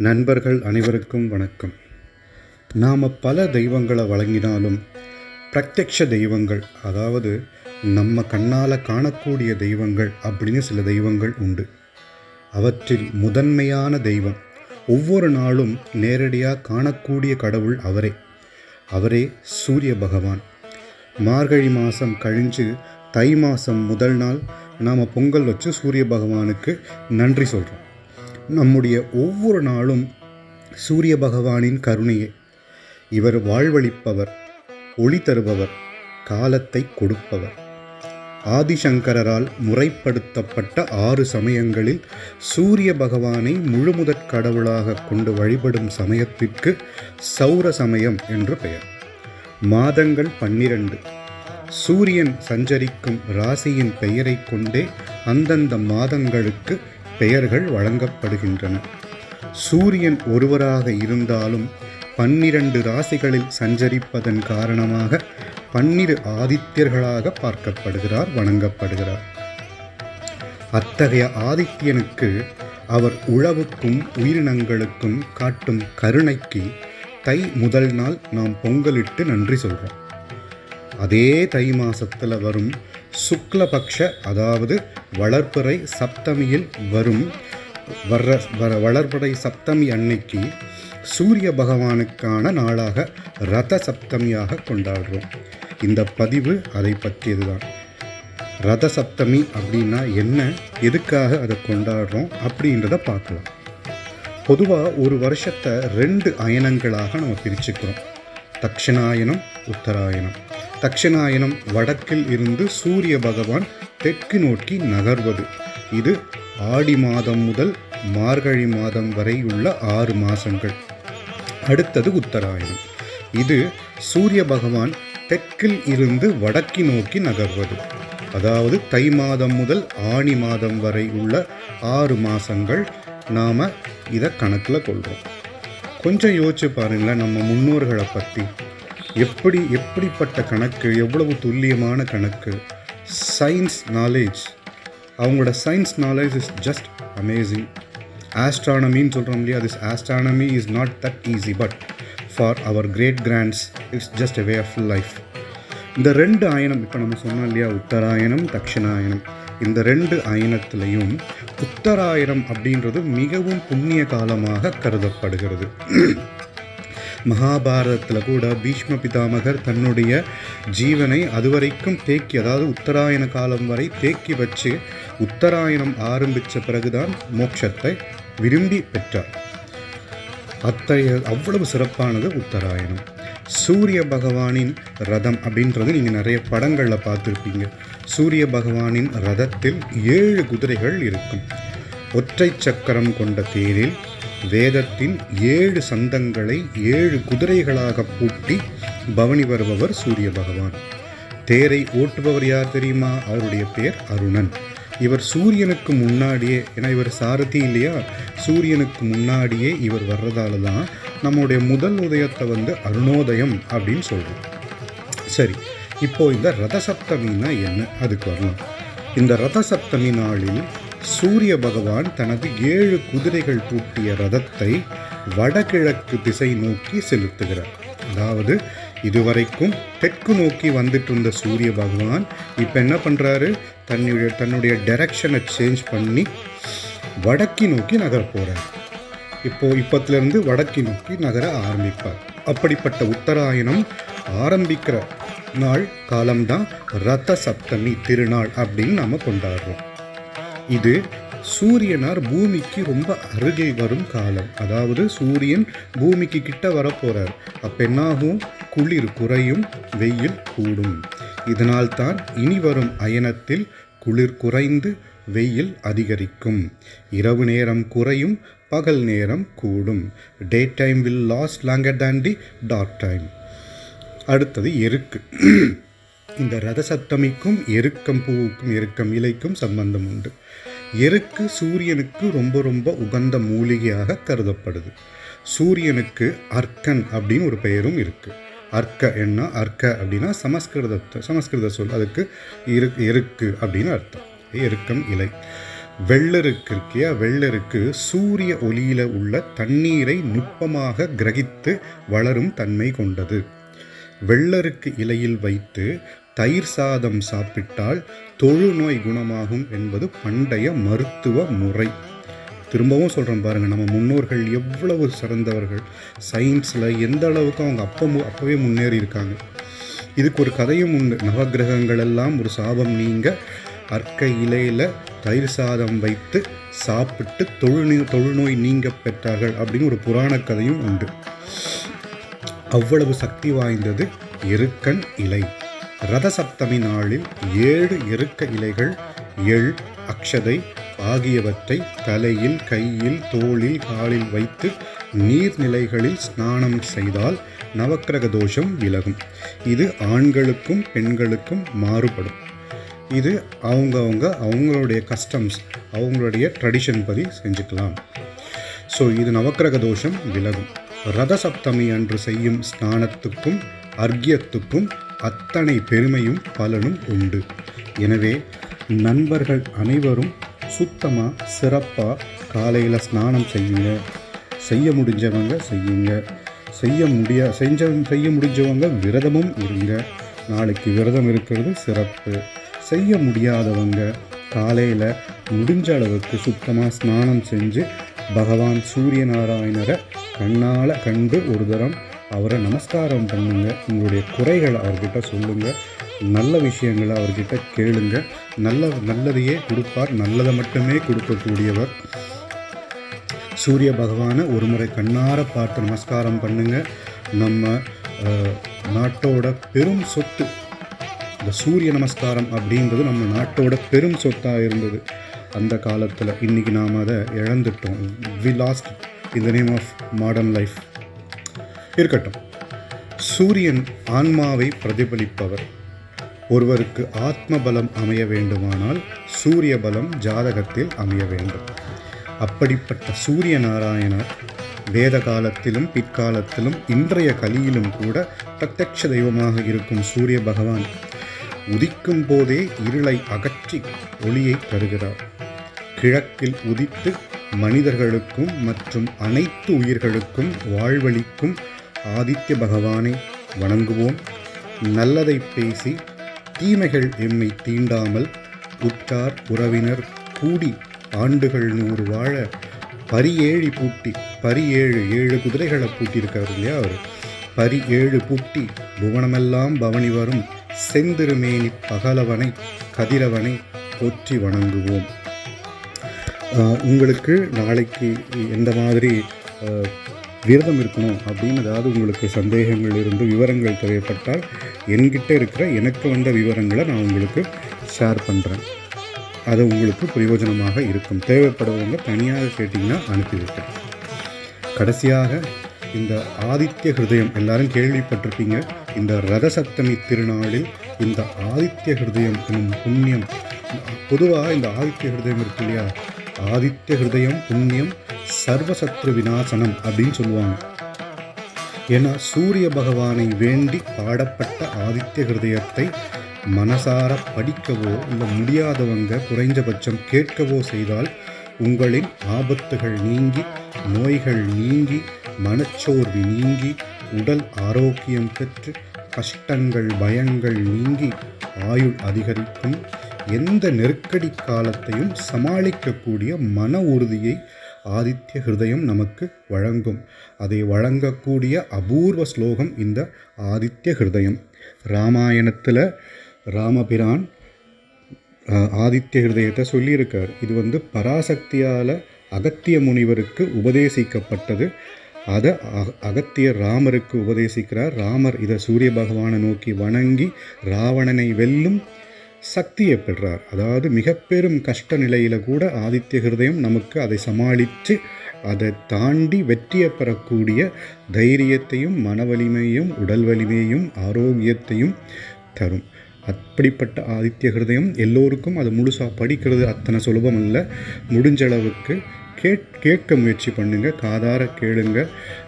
நண்பர்கள் அனைவருக்கும் வணக்கம். நாம் பல தெய்வங்களை வழங்கினாலும் பிரத்யக்ஷ தெய்வங்கள் அதாவது நம்ம கண்ணால் காணக்கூடிய தெய்வங்கள் அப்படின்னு சில தெய்வங்கள் உண்டு. அவற்றில் முதன்மையான தெய்வம் ஒவ்வொரு நாளும் நேரடியாக காணக்கூடிய கடவுள் அவரே. அவரே சூரிய பகவான். மார்கழி மாதம் கழிஞ்சு தை மாதம் முதல் நாள் நாம் பொங்கல் வச்சு சூரிய பகவானுக்கு நன்றி சொல்கிறோம் நம்முடைய ஒவ்வொரு நாளும் சூரிய பகவானின் கருணையே. இவர் வாழ்வளிப்பவர் ஒளி தருபவர் காலத்தை கொடுப்பவர். ஆதிசங்கரால் முறைப்படுத்தப்பட்ட ஆறு சமயங்களில் சூரிய பகவானை முழுமுதற் கடவுளாக கொண்டு வழிபடும் சமயத்திற்கு சௌர சமயம் என்று பெயர். மாதங்கள் பன்னிரண்டு. சூரியன் சஞ்சரிக்கும் ராசியின் பெயரைக் கொண்டே அந்தந்த மாதங்களுக்கு பெயர்கள் வழங்கப்படுகின்றன. சூரியன் ஒருவராக இருந்தாலும் பன்னிரண்டு ராசிகளில் சஞ்சரிப்பதன் காரணமாக பன்னிரு ஆதித்யர்களாக பார்க்கப்படுகிறார் வணங்கப்படுகிறார். அத்தகைய ஆதித்யனுக்கு அவர் உழவுக்கும் உயிரினங்களுக்கும் காட்டும் கருணைக்கு தை முதல் நாள் நாம் பொங்கலிட்டு நன்றி சொல்கிறோம் அதே தை மாசத்தில் வரும் சுக்லபக்ஷ அதாவது வளர்ப்பிறை சப்தமியில் வரும். வர்ற வர வளர்பிறை சப்தமி அன்னைக்கு சூரிய பகவானுக்கான நாளாக ரத சப்தமியாக கொண்டாடுறோம். இந்த பதிவு அதை பற்றியதுதான். ரத சப்தமி அப்படின்னா என்ன? எதுக்காக அதை கொண்டாடுறோம்? அப்படின்றத பார்க்கலாம். பொதுவாக ஒரு வருஷத்தை ரெண்டு அயனங்களாக நம்ம பிரிச்சுக்கிறோம். தக்ஷணாயனம் உத்தராயணம் தக்ஷணாயனம் வடக்கில் இருந்து சூரிய பகவான் தெற்கு நோக்கி நகர்வது. இது ஆடி மாதம் முதல் மார்கழி மாதம் வரை உள்ள ஆறு மாதங்கள் அடுத்தது உத்தராயணம். இது சூரிய பகவான் தெற்கில் இருந்து வடக்கி நோக்கி நகர்வது. அதாவது தை மாதம் முதல் ஆணி மாதம் வரை உள்ள ஆறு மாதங்கள் நாம் இதை கணக்கில் கொள்கிறோம் கொஞ்சம் யோசிச்சு பாருங்களேன் நம்ம முன்னோர்களை பற்றி எப்படி எப்படிப்பட்ட கணக்கு எவ்வளவு துல்லியமான கணக்கு? சயின்ஸ் நாலேஜ் அவங்களோட science knowledge is just amazing ஆஸ்ட்ரானமின்னு சொல்கிறோம் இல்லையா? This astronomy is not that easy but for our great grands it's just a way of life இந்த ரெண்டு ஆயனம் இப்போ நம்ம சொன்னோம் இல்லையா? உத்தராயணம் தட்சிணாயனம் இந்த ரெண்டு அயனத்திலையும் உத்தராயணம் அப்படின்றது மிகவும் புண்ணிய காலமாக கருதப்படுகிறது. மகாபாரதத்தில் கூட பீஷ்ம பிதாமகர் தன்னுடைய ஜீவனை அதுவரைக்கும் தேக்கி அதாவது உத்தராயண காலம் வரை தேக்கி வச்சு உத்தராயணம் ஆரம்பித்த பிறகுதான் மோட்சத்தை விரும்பி பெற்றார். அத்தகைய அவ்வளவு சிறப்பானது உத்தராயணம். சூரிய பகவானின் ரதம் அப்படின்றது நீங்கள் நிறைய படங்களில் பார்த்துருப்பீங்க. சூரிய பகவானின் ரதத்தில் ஏழு குதிரைகள் இருக்கும். ஒற்றை சக்கரம் கொண்ட தேரில் வேதத்தின் ஏழு சந்தங்களை ஏழு குதிரைகளாக பூட்டி பவனி வருபவர் சூரிய பகவான். தேரை ஓட்டுபவர் யார் தெரியுமா? அவருடைய பேர் அருணன். இவர் சூரியனுக்கு முன்னாடியே ஏன்னா இவர் சாரதி இல்லையா? சூரியனுக்கு முன்னாடியே இவர் வர்றதால தான் நம்முடைய முதல் உதயத்தை வந்து அருணோதயம் அப்படின்னு சொல்கிறோம் சரி இப்போது இந்த ரத சப்தமின்னா என்ன? அதுக்கு வரலாம். இந்த ரத சப்தமி நாளில் சூரிய பகவான் தனது ஏழு குதிரைகள் பூட்டிய ரதத்தை வடகிழக்கு திசை நோக்கி செலுத்துகிறார். அதாவது இதுவரைக்கும் தெற்கு நோக்கி வந்துட்டு இருந்த சூரிய பகவான் இப்போ என்ன பண்ணுறாரு தன்னுடைய தன்னுடைய டைரக்ஷனை சேஞ்ச் பண்ணி வடக்கி நோக்கி நகர போகிறார் இப்போ இப்பத்துலேருந்து வடக்கி நோக்கி நகர ஆரம்பிப்பார். அப்படிப்பட்ட உத்தராயணம் ஆரம்பிக்கிற நாள் காலம்தான் ரத சப்தமி திருநாள் அப்படின்னு நாம் கொண்டாடுறோம். இது சூரியனார் பூமிக்கு ரொம்ப அருகில் வரும் காலம். அதாவது சூரியன் பூமிக்கு கிட்ட வரப்போகிறார் அப்போ என்னாகும் குளிர் குறையும் வெயில் கூடும். இதனால் தான் இனி வரும் அயனத்தில் குளிர் குறைந்து வெயில் அதிகரிக்கும். இரவு நேரம் குறையும் பகல் நேரம் கூடும். Day time will last longer than the dark time அடுத்தது எருக்கு. இந்த ரத சப்தமிக்கும் எருக்கம் பூவுக்கும் எருக்கம் இலைக்கும் சம்பந்தம் உண்டு. எருக்கு சூரியனுக்கு ரொம்ப ரொம்ப உகந்த மூலிகையாக கருதப்படுது. சூரியனுக்கு அர்க்கன் அப்படின்னு ஒரு பெயரும் இருக்கு. அர்க்க என்ன அர்க்க அப்படின்னா சமஸ்கிருத சமஸ்கிருத சொல் அதுக்கு இரு எருக்கு அப்படின்னு அர்த்தம். எருக்கம் இலை. வெள்ளருக்கு இருக்கியா வெள்ளருக்கு சூரிய ஒளியில உள்ள தண்ணீரை நுட்பமாக கிரகித்து வளரும் தன்மை கொண்டது. வெள்ளருக்கு இலையில் வைத்து தயிர் சாதம் சாப்பிட்டால் தொழுநோய் குணமாகும் என்பது பண்டைய மருத்துவ முறை. திரும்பவும் சொல்கிறேன் பாருங்கள் நம்ம முன்னோர்கள் எவ்வளவு சிறந்தவர்கள். சயின்ஸில் எந்த அளவுக்கு அவங்க அப்போ மு- அப்போவே முன்னேறி இருக்காங்க. இதுக்கு ஒரு கதையும் உண்டு. நவகிரகங்கள் எல்லாம் ஒரு சாபம் நீங்க அர்க்க இலையில் தயிர் சாதம் வைத்து சாப்பிட்டு தொழுநோய் தொழுநோய் நீங்க பெற்றார்கள் அப்படின்னு ஒரு புராண கதையும் உண்டு. அவ்வளவு சக்தி வாய்ந்தது எருக்கன் இலை. ரதசப்தமி நாளில் ஏழு இறுக்க இலைகள் எள் அக்ஷதை ஆகியவற்றை தலையில் கையில் தோளில் காலில் வைத்து நீர்நிலைகளில் ஸ்நானம் செய்தால் நவக்கிரக தோஷம் விலகும். இது ஆண்களுக்கும் பெண்களுக்கும் மாறுபடும். இது அவங்கவுங்க அவங்களுடைய கஸ்டம்ஸ் அவங்களுடைய ட்ரெடிஷன் படி செஞ்சுக்கலாம். ஸோ இது நவக்கிரக தோஷம் விலகும். ரத சப்தமி அன்று செய்யும் ஸ்நானத்துக்கும் அர்க்கியத்துக்கும் அத்தனை பெருமையும் பலனும் உண்டு. எனவே நண்பர்கள் அனைவரும் சுத்தமாக சிறப்பாக காலையில் ஸ்நானம் செய்யுங்க. செய்ய முடிஞ்சவங்க செய்யுங்க. செய்ய முடியா செஞ்ச செய்ய முடிஞ்சவங்க விரதமும் இருங்க. நாளைக்கு விரதம் இருக்கிறது சிறப்பு. செய்ய முடியாதவங்க காலையில் முடிஞ்ச அளவுக்கு சுத்தமாக ஸ்நானம் செஞ்சு பகவான் சூரிய நாராயணரை கண்ணால் கண்டு ஒரு தரம் அவரை நமஸ்காரம் பண்ணுங்க. உங்களுடைய குறைகளை அவர்கிட்ட சொல்லுங்க. நல்ல விஷயங்களை அவர்கிட்ட கேளுங்க. நல்ல நல்லதையே கொடுப்பார். நல்லதை மட்டுமே கொடுக்கக்கூடியவர். சூரிய பகவானை ஒரு முறை கண்ணார பார்த்து நமஸ்காரம் பண்ணுங்க. நம்ம நாட்டோட பெரும் சொத்து இந்த சூரிய நமஸ்காரம் அப்படின்றது நம்ம நாட்டோட பெரும் சொத்தாக இருந்தது. அந்த காலத்தில் இன்றைக்கி நாம் அதை இழந்துட்டோம். We lost in the name of modern life இருக்கட்டும். சூரியன் ஆன்மாவை பிரதிபலிப்பவர். ஒருவருக்கு ஆத்ம பலம் அமைய வேண்டுமானால் சூரிய பலம் ஜாதகத்தில் அமைய வேண்டும். அப்படிப்பட்ட சூரிய நாராயணர் வேத காலத்திலும் பிற்காலத்திலும் இன்றைய கலியிலும் கூட பிரத்யட்ச தெய்வமாக இருக்கும் சூரிய பகவான் உதிக்கும் போதே இருளை அகற்றி ஒளியை தருகிறார். கிழக்கில் உதித்து மனிதர்களுக்கும் மற்றும் அனைத்து உயிர்களுக்கும் வாழ்வளிக்கும் ஆதித்ய பகவானை வணங்குவோம். நல்லதை பேசி தீமைகள் எம்மை தீண்டாமல் உற்றார் உறவினர் கூடி ஆண்டுகள் நூறு வாழ பரியேழி பூட்டி பரியேழு ஏழு குதிரைகளை பூட்டியிருக்காரு இல்லையா அவர்? பரி ஏழு பூட்டி புவனமெல்லாம் பவனி வரும் செந்திருமேனி பகலவனை கதிரவனை போற்றி வணங்குவோம். ஆஹ் உங்களுக்கு நாளைக்கு எந்த மாதிரி விரதம் இருக்கணும் அப்படின்னு ஏதாவது உங்களுக்கு சந்தேகங்கள் இருந்து விவரங்கள் தேவைப்பட்டால் என்கிட்ட இருக்கிற எனக்கு வந்த விவரங்களை நான் உங்களுக்கு ஷேர் பண்ணுறேன் அது உங்களுக்கு பிரயோஜனமாக இருக்கும். தேவைப்படுறவங்க தனியாக கேட்டிங்கன்னா அனுப்பி வைக்கிறேன் கடைசியாக இந்த ஆதித்ய ஹிருதயம் எல்லாரும் கேள்விப்பட்டிருப்பீங்க இந்த ரதசப்தமி திருநாளில் இந்த ஆதித்ய ஹிருதயம் எனும் புண்ணியம் பொதுவாக இந்த ஆதித்ய ஹிருதயம் இருக்கு இல்லையா? ஆதித்ய ஹிருதயம் புண்ணியம் சர்வசத்ரு விநாசனம் அப்படின்னு சொல்லுவாங்க. ஏன்னா சூரிய பகவானை வேண்டி பாடப்பட்ட ஆதித்ய ஹிருதயத்தை மனசார படிக்கவோ இல்லை முடியாதவங்க குறைஞ்சபட்சம் கேட்கவோ செய்தால் உங்களின் ஆபத்துகள் நீங்கி நோய்கள் நீங்கி மனச்சோர்வு நீங்கி உடல் ஆரோக்கியம் பெற்று கஷ்டங்கள் பயங்கள் நீங்கி ஆயுள் அதிகரிக்கும் எந்த நெருக்கடி காலத்தையும் சமாளிக்கக்கூடிய மன உறுதியை ஆதித்ய ஹிருதயம் நமக்கு வழங்கும். அதை வழங்கக்கூடிய அபூர்வ ஸ்லோகம் இந்த ஆதித்ய ஹிருதயம். ராமாயணத்தில் ராமபிரான் ஆதித்ய ஹிருதயத்தை சொல்லியிருக்கார். இது வந்து பராசக்தியால் அகத்திய முனிவருக்கு உபதேசிக்கப்பட்டது. அதை அக- அகத்தியர் ராமருக்கு உபதேசிக்கிறார். ராமர் இதை சூரிய பகவானை நோக்கி வணங்கி ராவணனை வெல்லும் சக்தியை பெற்றார். அதாவது மிக பெரும் கஷ்ட நிலையில கூட ஆதித்ய ஹிருதயம் நமக்கு அதை சமாளித்து அதை தாண்டி வெற்றியை பெறக்கூடிய தைரியத்தையும் மன வலிமையும் உடல் வலிமையும் ஆரோக்கியத்தையும் தரும். அப்படிப்பட்ட ஆதித்ய ஹிருதயம் எல்லோருக்கும் அது முழுசாக படிக்கிறது அத்தனை சுலபம் இல்லை. முடிஞ்ச அளவுக்கு கேட் கேட்க முயற்சி பண்ணுங்க காதார கேளுங்க.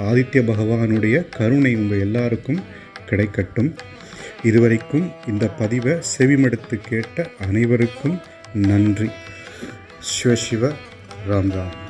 ஆதித்ய பகவானுடைய கருணை உங்கள் எல்லாருக்கும் கிடைக்கட்டும். இதுவரைக்கும் இந்த பதிவை செவிமடுத்து கேட்ட அனைவருக்கும் நன்றி. சிவ சிவ ராம் ராம்.